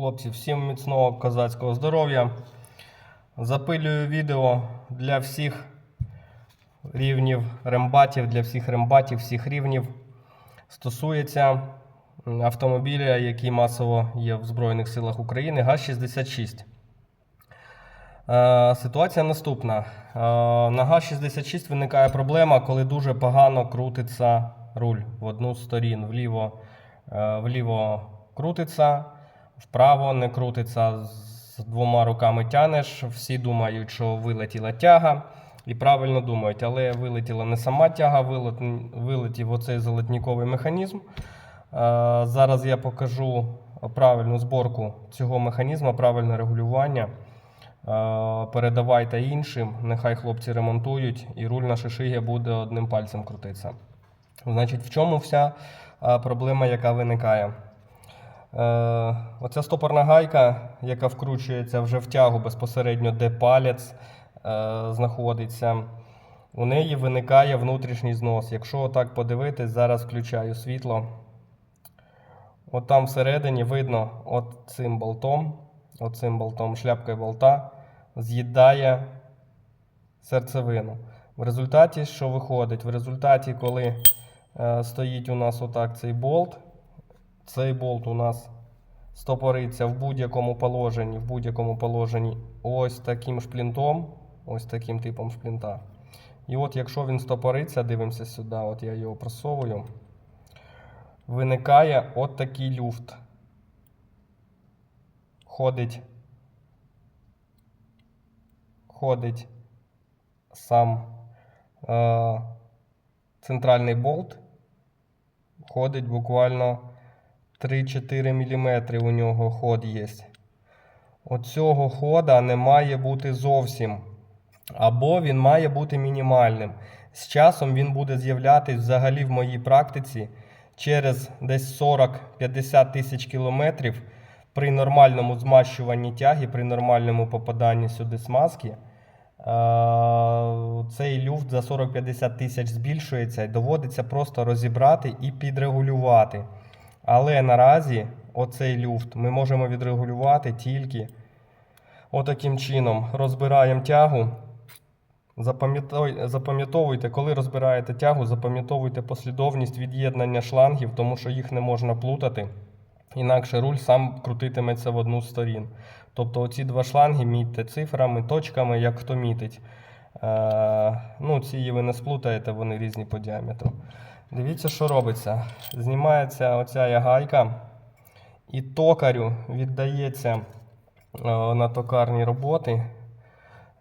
Хлопці, всім міцного козацького здоров'я. Запилюю відео для всіх рівнів рембатів, для всіх рембатів, всіх рівнів. Стосується автомобіля, який масово є в Збройних силах України, ГАЗ-66. Е, Ситуація наступна. Е, На ГАЗ-66 виникає проблема, коли дуже погано крутиться руль в одну з сторін. Вліво, е, вліво крутиться, вправо не крутиться. З двома руками тянеш. Всі думають, що вилетіла тяга. І правильно думають, але вилетіла не сама тяга, вилет- вилетів оцей золотніковий механізм. Е, Зараз я покажу правильну зборку цього механізму, правильне регулювання. Е, Передавайте іншим, нехай хлопці ремонтують, і руль на шишигі буде одним пальцем крутитися. Значить, в чому вся е, проблема, яка виникає? Е, Оця стопорна гайка, яка вкручується вже в тягу безпосередньо, де палець е, знаходиться, у неї виникає внутрішній знос. Якщо так подивитись, зараз включаю світло. От там всередині видно от цим болтом, от цим болтом, шляпкою болта, з'їдає серцевину. В результаті, що виходить? В результаті, коли е, стоїть у нас отак цей болт, цей болт у нас стопориться в будь-якому положенні, в будь-якому положенні ось таким шплінтом, ось таким типом шплінта. І от якщо він стопориться, дивимося сюди, от я його просовую, виникає от такий люфт. Ходить, ходить сам е, центральний болт, ходить буквально 3-4 мм у нього ход є. Оцього хода не має бути зовсім. Або він має бути мінімальним. З часом він буде з'являтись взагалі в моїй практиці через десь 40-50 тисяч кілометрів при нормальному змащуванні тяги, при нормальному попаданні сюди смазки. е, Цей люфт за 40-50 тисяч збільшується і доводиться просто розібрати і підрегулювати. Але наразі оцей люфт ми можемо відрегулювати тільки отаким чином. Розбираємо тягу. Запам'ятовуйте, коли розбираєте тягу, запам'ятовуйте послідовність від'єднання шлангів, тому що їх не можна плутати. Інакше руль сам крутитиметься в одну з сторін. Тобто оці два шланги мітьте цифрами, точками, як хто мітить. Е, ну, ці ви не сплутаєте, вони різні по діаметру. Дивіться, що робиться. Знімається оця гайка, і токарю віддається е, на токарні роботи.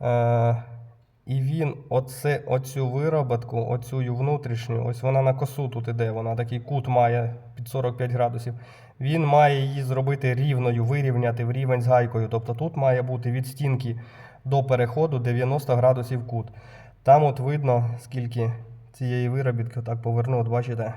Е, і він оце, оцю вироботку, оцю внутрішню, ось вона на косу тут іде, вона такий кут має під 45 градусів. Він має її зробити рівною, вирівняти в рівень з гайкою. Тобто тут має бути від стінки до переходу 90 градусів кут. Там от видно, скільки цієї виробітки, так поверну, от бачите.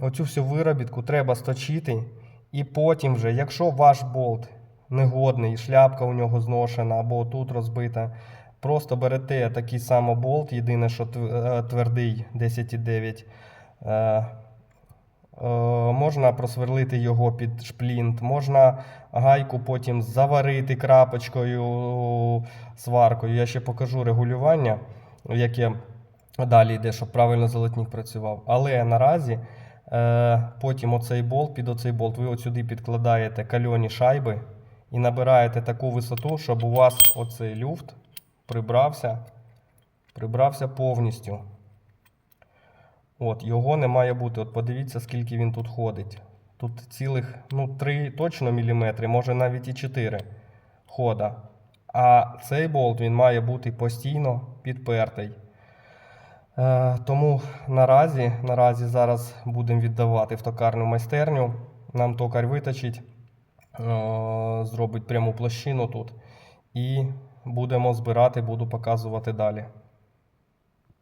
Оцю всю виробітку треба сточити, і потім вже, якщо ваш болт негодний, шляпка у нього зношена або тут розбита, просто берете такий самий болт, єдине, що е, твердий 10,9. Е, Можна просверлити його під шплінт, можна гайку потім заварити крапочкою, сваркою. Я ще покажу регулювання, яке далі йде, щоб правильно золотник працював. Але наразі е, потім оцей болт, під оцей болт, ви от сюди підкладаєте кальоні шайби і набираєте таку висоту, щоб у вас оцей люфт прибрався, прибрався повністю. От, його не має бути. От подивіться, скільки він тут ходить. Тут цілих ну, 3 точно міліметри, може навіть і 4 хода. А цей болт він має бути постійно підпертий. Е, тому наразі, наразі зараз будемо віддавати в токарну майстерню. Нам токар виточить, е, зробить пряму площину тут. І будемо збирати, буду показувати далі.